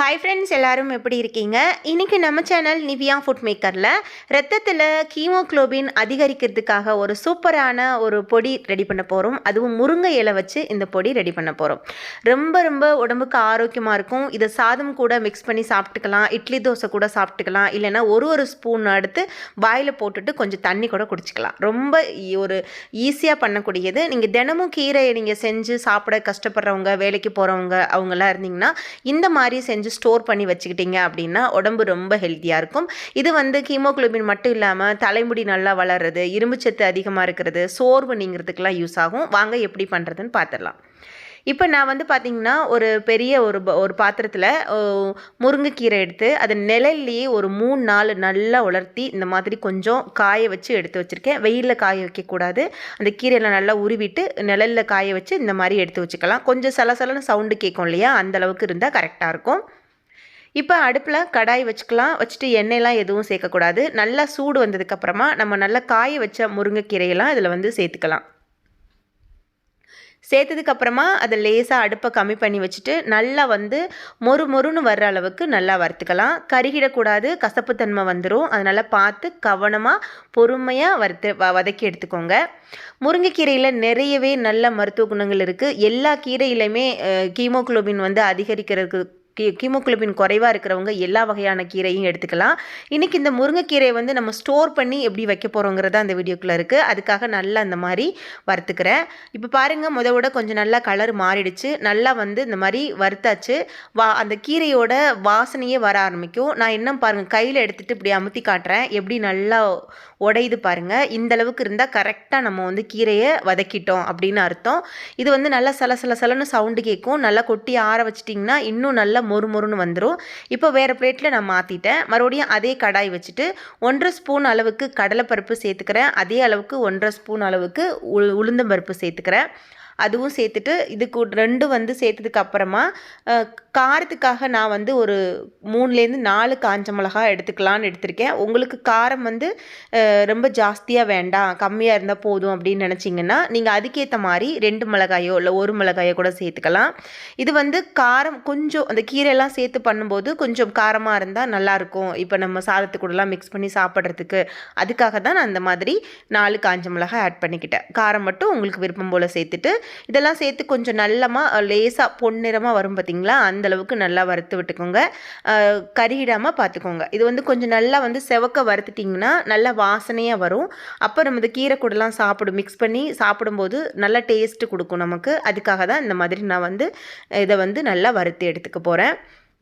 Hi friends எல்லாரும் எப்படி இருக்கீங்க? இன்றைக்கி நம்ம சேனல் நிவியா ஃபுட் மேக்கரில் ரத்தத்தில் கீமோக்ளோபின் அதிகரிக்கிறதுக்காக ஒரு சூப்பரான ஒரு பொடி ரெடி பண்ண போகிறோம் அதுவும் முருங்கை இலை வச்சு இந்த பொடி ரெடி பண்ண போகிறோம் ரொம்ப ரொம்ப உடம்புக்கு ஆரோக்கியமாக இருக்கும். இதை சாதம் கூட மிக்ஸ் பண்ணி சாப்பிட்டுக்கலாம். இட்லி தோசை கூட சாப்பிட்டுக்கலாம். இல்லைன்னா ஒரு ஒரு ஸ்பூன் எடுத்து வாயில் போட்டுட்டு கொஞ்சம் தண்ணி கூட குடிச்சிக்கலாம். ரொம்ப ஈ- ஒரு ஈஸியாக பண்ணக்கூடியது. நீங்கள் தினமும் கீரையை நீங்கள் செஞ்சு சாப்பிட கஷ்டப்படுறவங்க வேலைக்கு போகிறவங்க அவங்களாம் இருந்தீங்கன்னா இந்த மாதிரி செஞ்சு ஸ்டோர் பண்ணி வச்சுக்கிட்டீங்க அப்படின்னா உடம்பு ரொம்ப ஹெல்த்தியாக இருக்கும். இது வந்து ஹீமோக்ளோபின் மட்டும் இல்லாமல் தலைமுடி நல்லா வளர்றது இரும்புச்சத்து அதிகமாக இருக்கிறது சோர்வு நீங்கிறதுக்கெல்லாம் யூஸ் ஆகும். வாங்க எப்படி பண்ணுறதுன்னு பார்த்துடலாம் இப்போ நான் வந்து பார்த்திங்கன்னா ஒரு பெரிய ஒரு ப- ஒரு பாத்திரத்தில் முருங்கைக்கீரை எடுத்து அதை நிழல்லையே ஒரு மூணு நாள் நல்லா உலர்த்தி இந்த மாதிரி கொஞ்சம் காய வச்சு எடுத்து வச்சுருக்கேன். வெயிலில் காய வைக்கக்கூடாது. அந்த கீரையெல்லாம் நல்லா உருவிட்டு நிழலில் காய வச்சு இந்த மாதிரி எடுத்து வச்சுக்கலாம். கொஞ்சம் சலசலன்னு சவுண்டு கேட்கும் இல்லையா? அந்தளவுக்கு இருந்தால் கரெக்டாக இருக்கும். இப்போ அடுப்பில் கடாய் வச்சுக்கலாம். வச்சுட்டு எண்ணெயெலாம் எதுவும் சேர்க்கக்கூடாது. நல்லா சூடு வந்ததுக்கப்புறமா நம்ம நல்லா காய வச்ச முருங்கைக்கீரையெல்லாம் இதில் வந்து சேர்த்துக்கலாம். சேர்த்ததுக்கப்புறமா அதை லேசாக அடுப்பை கம்மி பண்ணி வச்சுட்டு நல்லா வந்து மொறு மொறுன்னு வர்ற அளவுக்கு நல்லா வறுத்துக்கலாம். கருகிடக்கூடாது. கசப்புத்தன்மை வந்துடும் அதனால் பார்த்து கவனமாக பொறுமையாக வறுத்து வ வதக்கி எடுத்துக்கோங்க. முருங்கைக்கீரையில் நிறையவே நல்ல மருத்துவ குணங்கள் இருக்குது எல்லா கீரையிலையுமே கீமோக்ளோபின் வந்து அதிகரிக்கிறதுக்கு கீமோகுளோபின் குறைவாக இருக்கிறவங்க எல்லா வகையான கீரையும் எடுத்துக்கலாம். இன்றைக்கி இந்த முருங்கைக்கீரையை வந்து நம்ம ஸ்டோர் பண்ணி எப்படி வைக்க போகிறோங்கிறது அந்த வீடியோக்குள்ளே இருக்குது அதுக்காக நல்லா அந்த மாதிரி வறுத்துக்கிறேன். இப்போ பாருங்கள் முத விட கொஞ்சம் நல்லா கலர் மாறிடுச்சு. நல்லா வந்து இந்த மாதிரி வறுத்தாச்சு. வா அந்த கீரையோட வாசனையே வர ஆரம்பிக்கும். நான் இன்னும் பாருங்கள் கையில் எடுத்துகிட்டு இப்படி அமுத்தி காட்டுறேன். எப்படி நல்லா உடையுது பாருங்கள் இந்த அளவுக்கு இருந்தால் கரெக்டாக நம்ம வந்து கீரையை வதக்கிட்டோம் அப்படின்னு அர்த்தம். இது வந்து நல்லா சல சல சலன்னு சவுண்டு கேட்கும். நல்லா கொட்டி ஆற வச்சிட்டிங்கன்னா இன்னும் நல்லா மொறு மொறுன்னு வந்துடும் இப்போ வேறு பிளேட்டில் நான் மாற்றிட்டேன் மறுபடியும் அதே கடாய் வச்சுட்டு ஒன்றரை ஸ்பூன் அளவுக்கு கடலைப்பருப்பு சேர்த்துக்கிறேன். அதே அளவுக்கு ஒன்றரை ஸ்பூன் அளவுக்கு உளு உளுந்தம்பருப்பு சேர்த்துக்கிறேன். அதுவும் சேர்த்துட்டு இதுக்கு ரெண்டு வந்து சேர்த்ததுக்கு அப்புறமா காரத்துக்காக நான் வந்து ஒரு மூணுலேருந்து நாலு காஞ்ச மிளகா எடுத்துக்கலான்னு எடுத்திருக்கேன். உங்களுக்கு காரம் வந்து ரொம்ப ஜாஸ்தியாக வேண்டாம் கம்மியாக இருந்தால் போதும் அப்படின்னு நினச்சிங்கன்னா நீங்கள் அதுக்கேற்ற மாதிரி ரெண்டு மிளகாயோ இல்லை ஒரு மிளகாயோ கூட சேர்த்துக்கலாம். இது வந்து காரம் கொஞ்சம் அந்த கீரையெல்லாம் சேர்த்து பண்ணும்போது கொஞ்சம் காரமாக இருந்தால் நல்லாயிருக்கும். இப்போ நம்ம சாதத்துக்கூடலாம் மிக்ஸ் பண்ணி சாப்பிட்றதுக்கு. அதுக்காக தான் நான் அந்த மாதிரி நாலு காஞ்ச மிளகாய் ஆட் பண்ணிக்கிட்டேன். காரம் மட்டும் உங்களுக்கு விருப்பம் போல் சேர்த்துட்டு இதெல்லாம் சேர்த்து கொஞ்சம் நல்லமாக லேசாக பொன்னிறமாக வரும் பார்த்தீங்களா அந்தளவுக்கு நல்லா வறுத்து விட்டுக்கோங்க. கருகிடாமல் பார்த்துக்கோங்க இது வந்து கொஞ்சம் நல்லா வந்து செவக்க வறுத்துட்டிங்கன்னா நல்லா வாசனையாக வரும். அப்போ நம்ம இந்த கீரை கூடலாம் சாப்பிடும் மிக்ஸ் பண்ணி சாப்பிடும்போது நல்ல டேஸ்ட்டு கொடுக்கும் நமக்கு. அதுக்காக தான் இந்த மாதிரி நான் வந்து இதை வந்து நல்லா வறுத்து எடுத்துக்க போகிறேன்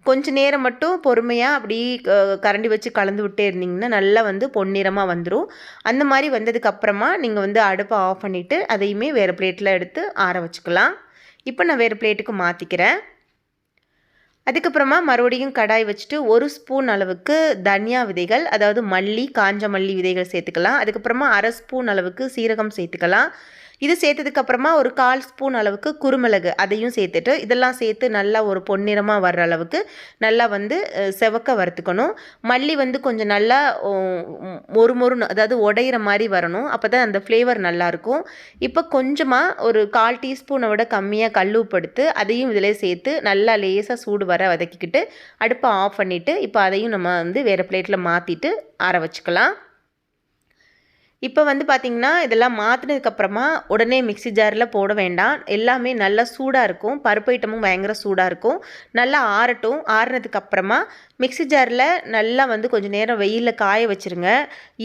கொஞ்ச நேரம் மட்டும் பொறுமையாக அப்படி கரண்டி வச்சு கலந்து விட்டே இருந்தீங்கன்னா நல்லா வந்து பொன்னிறமாக வந்துடும் அந்த மாதிரி வந்ததுக்கப்புறமா நீங்கள் வந்து அடுப்பை ஆஃப் பண்ணிவிட்டு அதையுமே வேறு பிளேட்டில் எடுத்து ஆற வச்சுக்கலாம். இப்போ நான் வேறு பிளேட்டுக்கு மாற்றிக்கிறேன் அதுக்கப்புறமா மறுபடியும் கடாய் வச்சுட்டு ஒரு ஸ்பூன் அளவுக்கு தனியா விதைகள் அதாவது மல்லி காஞ்ச மல்லி விதைகள் சேர்த்துக்கலாம். அதுக்கப்புறமா அரை ஸ்பூன் அளவுக்கு சீரகம் சேர்த்துக்கலாம். இது சேர்த்ததுக்கு அப்புறமா ஒரு கால் ஸ்பூன் அளவுக்கு குருமிளகு அதையும் சேர்த்துட்டு இதெல்லாம் சேர்த்து நல்லா ஒரு பொன்னிறமாக வர்ற அளவுக்கு நல்லா வந்து செவக்க வறுத்துக்கணும். மல்லி வந்து கொஞ்சம் நல்லா ஒரு மொறு மொறுன்னு அதாவது உடையிற மாதிரி வரணும். அப்போ தான் அந்த ஃப்ளேவர் நல்லாயிருக்கும் இப்போ கொஞ்சமாக ஒரு கால் டீஸ்பூனை விட கம்மியாக கல் அதையும் இதில் சேர்த்து நல்லா லேசாக சூடு வர வதக்கிக்கிட்டு அடுப்பை ஆஃப் பண்ணிவிட்டு இப்போ அதையும் நம்ம வந்து வேறு பிளேட்டில் மாற்றிட்டு ஆற வச்சுக்கலாம். இப்போ வந்து பார்த்திங்கன்னா இதெல்லாம் மாற்றினதுக்கப்புறமா உடனே மிக்ஸி ஜாரில் போட வேண்டாம். எல்லாமே நல்லா சூடாக இருக்கும். பருப்பு ஐட்டமும் பயங்கர சூடாக இருக்கும். நல்லா ஆறட்டும். ஆறினதுக்கப்புறமா மிக்சி மிக்ஸி ஜாரில் நல்லா வந்து கொஞ்சம் நேரம் வெயிலில் காய வச்சுருங்க.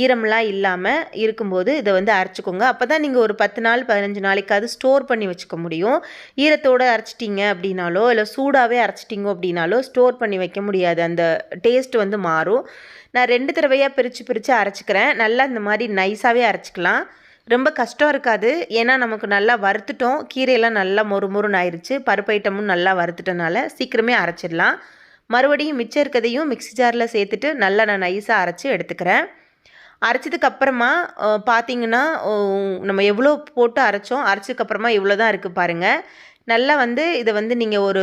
ஈரம்லாம் இல்லாமல் இருக்கும்போது இதை வந்து அரைச்சிக்கோங்க. அப்போ தான் நீங்கள் ஒரு பத்து நாள் பதினஞ்சு நாளைக்காவது ஸ்டோர் பண்ணி வச்சுக்க முடியும். ஈரத்தோடு அரைச்சிட்டிங்க அப்படின்னாலோ இல்லை சூடாகவே அரைச்சிட்டிங்க அப்படின்னாலோ ஸ்டோர் பண்ணி வைக்க முடியாது. அந்த டேஸ்ட் வந்து மாறும். நான் ரெண்டு தடவையாக பிரித்து பிரித்து அரைச்சிக்கிறேன். நல்லா இந்த மாதிரி நைஸாகவே அரைச்சிக்கலாம். ரொம்ப கஷ்டம் இருக்காது. ஏன்னா நமக்கு நல்லா வறுத்துட்டோம். கீரையெல்லாம் நல்லா மொறு மொறுன்னு ஆயிடுச்சு பருப்பு ஐட்டமும் நல்லா வறுத்துட்டனால சீக்கிரமே அரைச்சிடலாம். மறுபடியும் மிச்சம் இருக்கதையும் மிக்ஸி ஜாரில் சேர்த்துட்டு நல்லா நான் நைஸாக அரைச்சி எடுத்துக்கிறேன். அரைச்சதுக்கப்புறமா பார்த்தீங்கன்னா நம்ம எவ்வளோ போட்டு அரைச்சோம் அரைச்சதுக்கப்புறமா இவ்வளோ தான் இருக்குது பாருங்கள் நல்லா வந்து இதை வந்து நீங்கள் ஒரு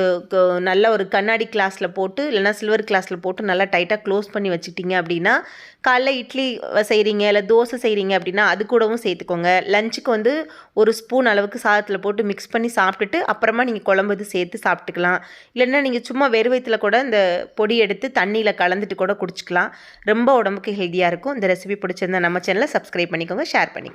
நல்ல ஒரு கண்ணாடி கிளாஸில் போட்டு இல்லைன்னா சில்வர் கிளாஸில் போட்டு நல்லா டைட்டாக க்ளோஸ் பண்ணி வச்சுட்டீங்க அப்படின்னா காலைல இட்லி செய்கிறீங்க இல்லை தோசை செய்கிறீங்க அப்படின்னா அது கூடவும் சேர்த்துக்கோங்க. லஞ்சுக்கு வந்து ஒரு ஸ்பூன் அளவுக்கு சாதத்தில் போட்டு மிக்ஸ் பண்ணி சாப்பிட்டுட்டு அப்புறமா நீங்கள் குழம்பு இது சேர்த்து சாப்பிட்டுக்கலாம். இல்லைன்னா நீங்கள் சும்மா வெறும் கூட இந்த பொடி எடுத்து தண்ணியில் கலந்துட்டு கூட குடிச்சிக்கலாம். ரொம்ப உடம்புக்கு ஹெல்த்தியாக இருக்கும். இந்த ரெசிபி பிடிச்சிருந்தா நம்ம சேனலை சப்ஸ்கிரைப் பண்ணிக்கோங்க ஷேர் பண்ணிக்கோங்க.